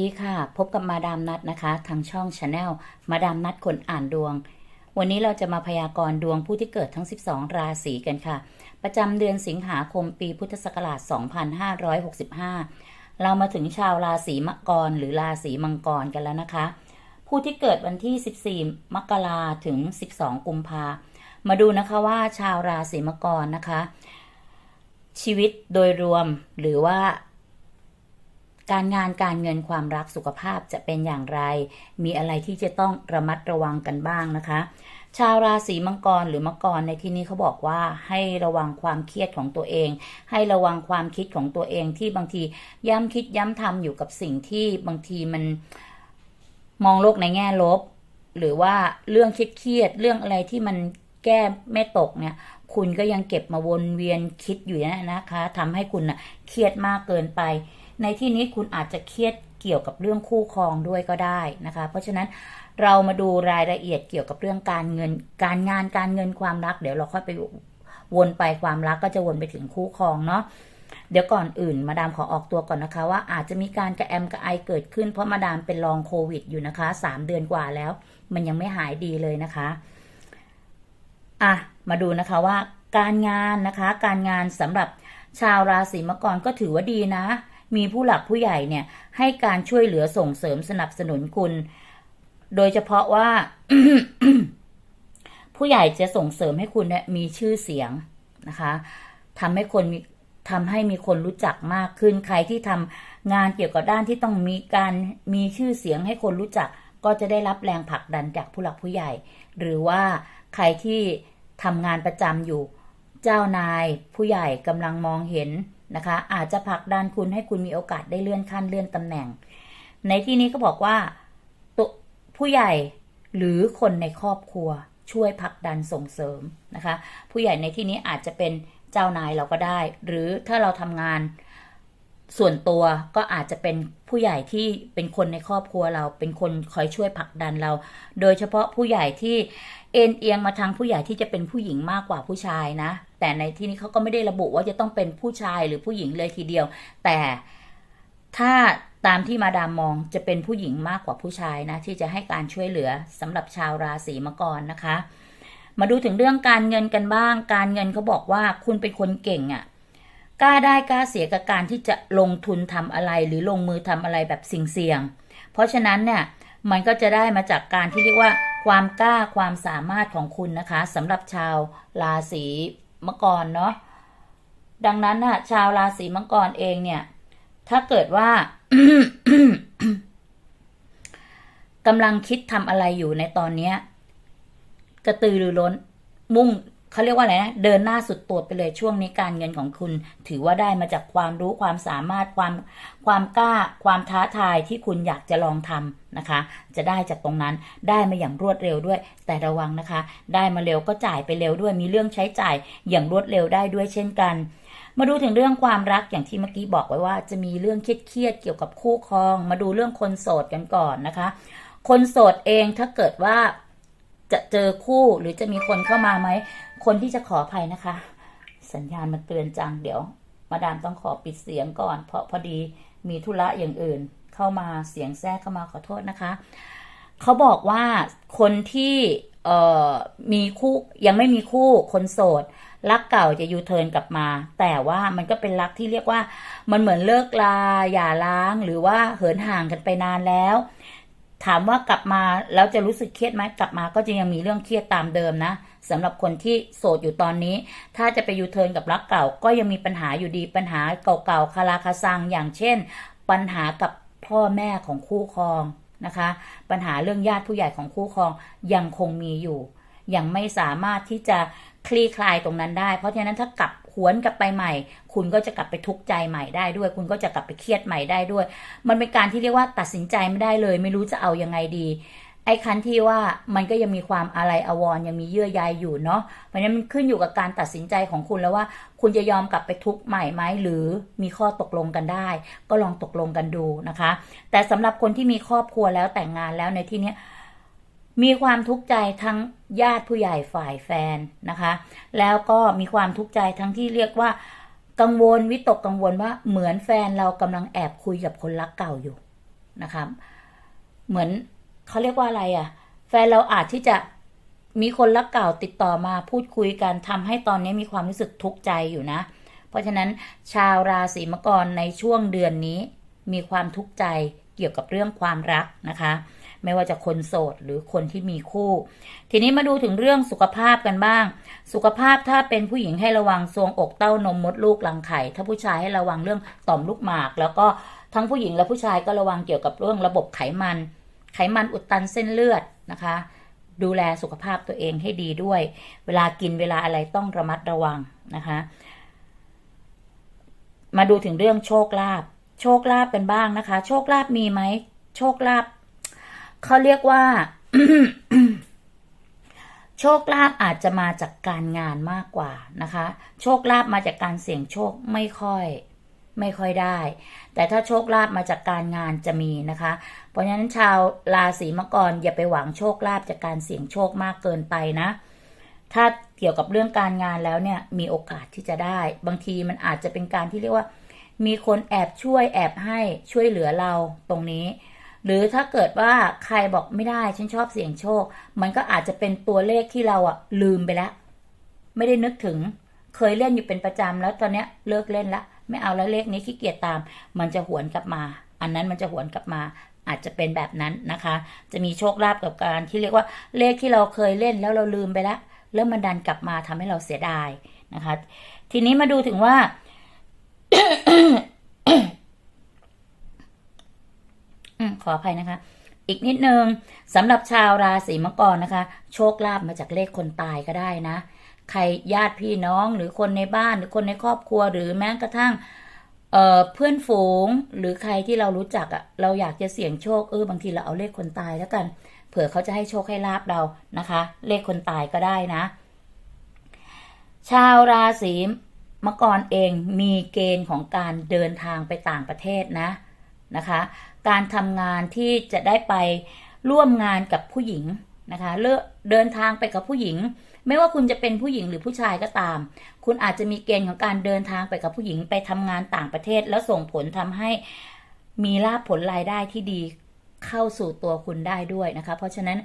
ดีค่ะ พบกับมาดามนัดนะคะ ทางช่องชาแนลมาดามนัดคนอ่านดวง วันนี้เราจะมาพยากรณ์ดวงผู้ที่เกิดทั้ง 12 ราศีกันค่ะ ประจำเดือนสิงหาคมปีพุทธศักราช 2565 เรามาถึงชาวราศีมังกรหรือราศีมังกรกันแล้วนะคะ ผู้ที่เกิดวันที่ 14 มกราถึง 12 กุมภามาดูนะคะว่าชาวราศีมังกรนะคะ ชีวิตโดยรวมหรือว่า การงานการเงินความรักสุขภาพจะเป็นอย่างไร มีอะไรที่จะต้องระมัดระวังกันบ้างนะคะ ชาวราศีมังกรหรือมังกรในที่นี้เขาบอกว่าให้ระวังความเครียดของตัวเอง ให้ระวังความคิดของตัวเองที่บางทีย้ำคิดย้ำทำอยู่กับสิ่งที่บางทีมันมองโลกในแง่ลบ หรือว่าเรื่องเครียดเรื่องอะไรที่มันแก้ไม่ตกเนี่ยคุณก็ยังเก็บมาวนเวียนคิดอยู่นะนะคะทำให้คุณนะเครียดมากเกินไป ในที่นี้คุณอาจจะเครียดเกี่ยวกับเรื่องคู่ครองด้วยก็ได้นะคะ เพราะฉะนั้นเรามาดูรายละเอียดเกี่ยวกับเรื่องการเงิน การงานการเงินความรัก เดี๋ยวเราค่อยไปวนไปความรักก็จะวนไปถึงคู่ครองเนาะเดี๋ยวก่อนอื่นมาดามขอออกตัวก่อนนะคะว่าอาจจะมีการกระแอมกระไอเกิดขึ้นเพราะมาดามเป็นลองโควิดอยู่นะคะสามเดือนกว่าแล้ว มันยังไม่หายดีเลยนะคะอะมาดูนะคะว่าการงานนะคะ การงานสำหรับชาวราศีมังกรก็ถือว่าดีนะ มีผู้หลักผู้ใหญ่เนี่ยให้การช่วยเหลือส่งเสริมสนับสนุนคุณ โดยเฉพาะว่า ผู้ใหญ่จะส่งเสริมให้คุณเนี่ยมีชื่อเสียงนะคะทำให้คนมีทำให้มีคนรู้จักมากขึ้น ใครที่ทำงานเกี่ยวกับด้านที่ต้องมีการมีชื่อเสียงให้คนรู้จัก ก็จะได้รับแรงผลักดันจากผู้หลักผู้ใหญ่ หรือว่าใครที่ทำงานประจำอยู่ เจ้านายผู้ใหญ่กำลังมองเห็น นะคะ อาจจะผลักดันคุณให้คุณมีโอกาสได้เลื่อนขั้นเลื่อนตำแหน่ง ในที่นี้ก็บอกว่าตัวผู้ใหญ่หรือคนในครอบครัวช่วยผลักดันส่งเสริมนะคะ ผู้ใหญ่ในที่นี้อาจจะเป็นเจ้านายเราก็ได้ หรือถ้าเราทำงาน ส่วนตัวก็อาจจะเป็นผู้ใหญ่ที่เป็นคนในครอบครัวเรา เป็นคนคอยช่วยผลักดันเรา โดยเฉพาะผู้ใหญ่ที่เอ็นเอียงมาทางผู้ใหญ่ที่จะเป็นผู้หญิงมากกว่าผู้ชายนะ แต่ในที่นี้เขาก็ไม่ได้ระบุว่าจะต้องเป็นผู้ชายหรือผู้หญิงเลยทีเดียว แต่ถ้าตามที่มาดามมองจะเป็นผู้หญิงมากกว่าผู้ชายนะ ที่จะให้การช่วยเหลือสำหรับชาวราศีมังกรนะคะ มาดูถึงเรื่องการเงินกันบ้าง การเงินเขาบอกว่าคุณเป็นคนเก่งอะ่ะ กล้าได้กล้าเสียกับการที่จะลงทุนทำอะไรหรือลงมือทำอะไรแบบเสี่ยง เพราะฉะนั้นเนี่ยมันก็จะได้มาจากการที่เรียกว่าความกล้าความสามารถของคุณนะคะสำหรับชาวราศีมังกรเนาะดังนั้นน่ะชาวราศีมังกรเองเนี่ย ถ้าเกิดว่ากำลังคิดทำอะไรอยู่ในตอนนี้กระตือรือร้น มุ่ง เขาเรียกว่าอะไรนะเดินหน้าสุดตัวไปเลยช่วงนี้การเงินของคุณ ถือว่าได้มาจากความรู้ความสามารถความความกล้า ความท้าทายที่คุณอยากจะลองทำนะคะ จะได้จากตรงนั้นได้มาอย่างรวดเร็วด้วย แต่ระวังนะคะ ได้มาเร็วก็จ่ายไปเร็วด้วย มีเรื่องใช้จ่ายอย่างรวดเร็วได้ด้วยเช่นกันมาดูถึงเรื่องความรักอย่างที่เมื่อกี้บอกไว้ว่า จะมีเรื่องเครียดเกี่ยวกับคู่ครอง มาดูเรื่องคนโสดกันก่อนนะคะ คนโสดเองถ้าเกิดว่า จะเจอคู่หรือจะมีคนเข้ามาไหม คนที่จะขออภัยนะคะ สัญญาณมันเตือนจังเดี๋ยว มาดามต้องขอปิดเสียงก่อน เพราะพอดีมีธุระอย่างอื่น เข้ามาเสียงแทรกเข้ามาขอโทษนะคะ เขาบอกว่าคนที่เอ่อมีคู่ยังไม่มีคู่คนโสด รักเก่าจะยูเทิร์นกลับมา แต่ว่ามันก็เป็นรักที่เรียกว่า มันเหมือนเลิกลาอย่าล้างหรือว่าเหินห่างกันไปนานแล้ว ถามว่ากลับมาแล้วจะรู้สึกเครียดไหมกลับมาก็จะยังมีเรื่องเครียดตามเดิมนะสำหรับคนที่โสดอยู่ตอนนี้ ถ้าจะไปยูเทิร์นกับรักเก่า ก็ยังมีปัญหาอยู่ดีปัญหาเก่าๆคาราคาซังอย่างเช่น ปัญหากับพ่อแม่ของคู่ครองนะคะ ปัญหาเรื่องญาติผู้ใหญ่ของคู่ครองยังคงมีอยู่ ยังไม่สามารถที่จะคลี่คลายตรงนั้นได้ เพราะฉะนั้นถ้ากลับหวนกลับไปใหม่ คุณก็จะกลับไปทุกข์ใจใหม่ได้ด้วย คุณก็จะกลับไปเครียดใหม่ได้ด้วย มันเป็นการที่เรียกว่าตัดสินใจไม่ได้เลย ไม่รู้จะเอายังไงดี ไอ้คันที่ว่ามันก็ยังมีความอะไรอวรยังมีเยื่อใยอยู่เนาะเพราะฉะนั้นมันขึ้นอยู่กับการตัดสินใจของคุณแล้วว่า คุณจะยอมกลับไปทุกข์ใหม่ไหมหรือมีข้อตกลงกันได้ ก็ลองตกลงกันดูนะคะ แต่สำหรับคนที่มีครอบครัวแล้วแต่งงานแล้วในที่นี้มีความทุกข์ใจทั้งญาติผู้ใหญ่ฝ่ายแฟนนะคะ แล้วก็มีความทุกข์ใจทั้งที่เรียกว่า กังวลวิตกกังวลว่าเหมือนแฟนเรากำลังแอบคุยกับคนรักเก่าอยู่นะคะเหมือนเขาเรียกว่าอะไรอะ่ะ แฟนเราอาจที่จะมีคนรักเก่าติดต่อมาพูดคุยกันทำให้ตอนนี้มีความรู้สึกทุกข์ใจอยู่นะ เพราะฉะนั้นชาวราศีมกรในช่วงเดือนนี้มีความทุกข์ใจเกี่ยวกับเรื่องความรักนะคะ ไม่ว่าจะคนโสดหรือคนที่มีคู่ ทีนี้มาดูถึงเรื่องสุขภาพกันบ้าง สุขภาพถ้าเป็นผู้หญิงให้ระวังทรวงอกเต้านมมดลูกรังไข่ ถ้าผู้ชายให้ระวังเรื่องต่อมลูกหมาก แล้วก็ทั้งผู้หญิงและผู้ชายก็ระวังเกี่ยวกับเรื่องระบบไขมัน ไขมันอุดตันเส้นเลือดนะคะ ดูแลสุขภาพตัวเองให้ดีด้วย เวลากินเวลาอะไรต้องระมัดระวังนะคะมาดูถึงเรื่องโชคลาภ โชคลาภกันบ้างนะคะ โชคลาภมีไหม โชคลาภ เขาเรียกว่าโชคลาภอาจจะมาจากการงานมากกว่านะคะ โชคลาภมาจากการเสี่ยงโชคไม่ค่อยไม่ค่อยได้ แต่ถ้าโชคลาภมาจากการงานจะมีนะคะ เพราะฉะนั้นชาวราศีมังกรอย่าไปหวังโชคลาภจากการเสี่ยงโชคมากเกินไปนะ ถ้าเกี่ยวกับเรื่องการงานแล้วเนี่ยมีโอกาสที่จะได้ บางทีมันอาจจะเป็นการที่เรียกว่า มีคนแอบช่วยแอบให้ช่วยเหลือเราตรงนี้ หรือถ้าเกิดว่าใครบอกไม่ได้ฉันชอบเสี่ยงโชค มันก็อาจจะเป็นตัวเลขที่เราอะลืมไปแล้ว ไม่ได้นึกถึง เคยเล่นอยู่เป็นประจำแล้วตอนเนี้ยเลิกเล่นละไม่เอาแล้วเลขนี้ขี้เกียจตาม มันจะหวนกลับมา อันนั้นมันจะหวนกลับมา อาจจะเป็นแบบนั้นนะคะ จะมีโชคลาภกับการที่เรียกว่าเลขที่เราเคยเล่นแล้วเราลืมไปแล้วแล้วมันดันกลับมาทำให้เราเสียดายนะคะ ทีนี้มาดูถึงว่า อืม ขออภัยนะคะ อีกนิดนึงสำหรับชาวราศีมังกรนะคะ โชคลาภมาจากเลขคนตายก็ได้นะ ใครญาติพี่น้องหรือคนในบ้านหรือคนในครอบครัวหรือแม้กระทั่งเเพื่อนฝูงหรือใครที่เรารู้จักอะ่ะเราอยากจะเสี่ยงโชคเออบางทีเราเอาเลขคนตายแล้วกัน เผื่อเขาจะให้โชคให้ลาบเรานะคะ เลขคนตายก็ได้นะ ชาวราศีมังกรเองมีเกณฑ์ของการเดินทางไปต่างประเทศนะนะคะ การทำงานที่จะได้ไปร่วมงานกับผู้หญิงนะคะเลือกเดินทางไปกับผู้หญิง ไม่ว่าคุณจะเป็นผู้หญิงหรือผู้ชายก็ตาม คุณอาจจะมีเกณฑ์ของการเดินทางไปกับผู้หญิงไปทำงานต่างประเทศ แล้วส่งผลทำให้มีลาภผลรายได้ที่ดีเข้าสู่ตัวคุณได้ด้วยนะคะ เพราะฉะนั้น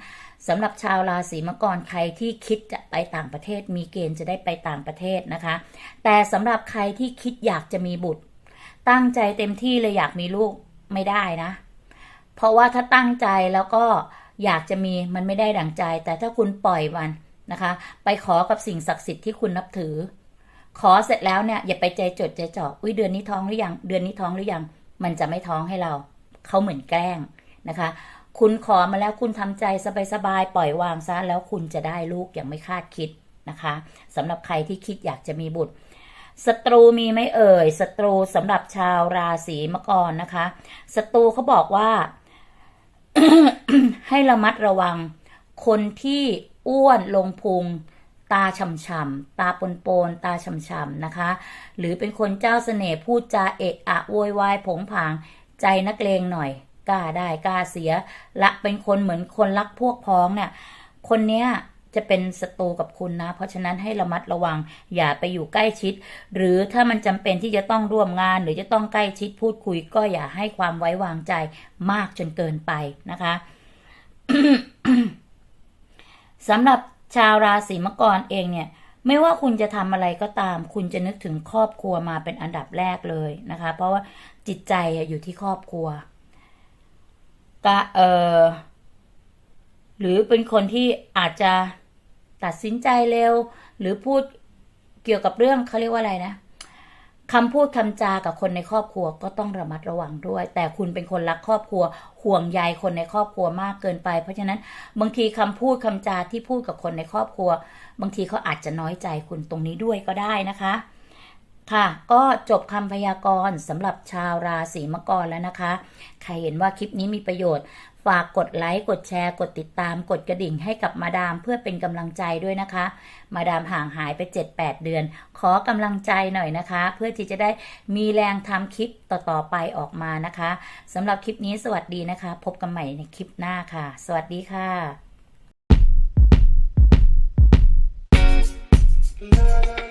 สำหรับชาวราศีมังกรใครที่คิดจะไปต่างประเทศ มีเกณฑ์จะได้ไปต่างประเทศนะคะ แต่สำหรับใครที่คิดอยากจะมีบุตร ตั้งใจเต็มที่เลยอยากมีลูก ไม่ได้นะ เพราะว่าถ้าตั้งใจแล้วก็อยากจะมีมันไม่ได้ดั่งใจ แต่ถ้าคุณปล่อยมันนะคะ ไปขอกับสิ่งศักดิ์สิทธิ์ที่คุณนับถือ ขอเสร็จแล้วเนี่ยอย่าไปใจจดใจจ่ออุ้ยเดือนนี้ท้องหรือยังเดือนนี้ท้องหรือยัง มันจะไม่ท้องให้เราเขาเหมือนแกล้งนะคะ คุณขอมาแล้วคุณทำใจสบายๆปล่อยวางซะแล้วคุณจะได้ลูกอย่างไม่คาดคิดนะคะสำหรับใครที่คิดอยากจะมีบุตร ศัตรูมีไหมเอ่ยศัตรูสำหรับชาวราศีมกรนะคะศัตรูเขาบอกว่า ให้ระมัดระวัง คนที่อ้วนลงพุง ตาช่ำๆตาปนๆตาช่ำๆนะคะ หรือเป็นคนเจ้าเสน่ห์พูดจาเอะอะโวยวายผงผางใจนักเลงหน่อยกล้าได้กล้าเสีย ละเป็นคนเหมือนคนรักพวกพ้องเนี่ยคนเนี้ย จะเป็นศัตรูกับคุณนะ เพราะฉะนั้นให้ระมัดระวัง อย่าไปอยู่ใกล้ชิด หรือถ้ามันจำเป็นที่จะต้องร่วมงาน หรือจะต้องใกล้ชิดพูดคุย ก็อย่าให้ความไว้วางใจมากจนเกินไปนะคะสำหรับชาวราศีมกรเองเนี่ยไม่ว่าคุณจะทำอะไรก็ตาม คุณจะนึกถึงครอบครัวมาเป็นอันดับแรกเลยนะคะ เพราะว่าจิตใจอยู่ที่ครอบครัวกะเออหรือเป็นคนที่อาจจะ ตัดสินใจเร็ว หรือพูดเกี่ยวกับเรื่องเขาเรียกว่าอะไรนะคำพูดคำจากับคนในครอบครัวก็ต้องระมัดระวังด้วย แต่คุณเป็นคนรักครอบครัว ห่วงใยคนในครอบครัวมากเกินไป เพราะฉะนั้นบางทีคำพูดคำจาที่พูดกับคนในครอบครัว บางทีเขาอาจจะน้อยใจคุณตรงนี้ด้วยก็ได้นะคะ ค่ะ ก็จบคำพยากรณ์สำหรับชาวราศีมกรแล้วนะคะ ใครเห็นว่าคลิปนี้มีประโยชน์ ฝากกดไลค์ กดแชร์ กดติดตาม กดกระดิ่งให้กับมาดามเพื่อเป็นกำลังใจด้วยนะคะ มาดามห่างหายไป 7-8 เดือน ขอกำลังใจหน่อยนะคะ เพื่อที่จะได้มีแรงทำคลิปต่อๆไปออกมานะคะสำหรับคลิปนี้สวัสดีนะคะ พบกันใหม่ในคลิปหน้าค่ะ สวัสดีค่ะ Love.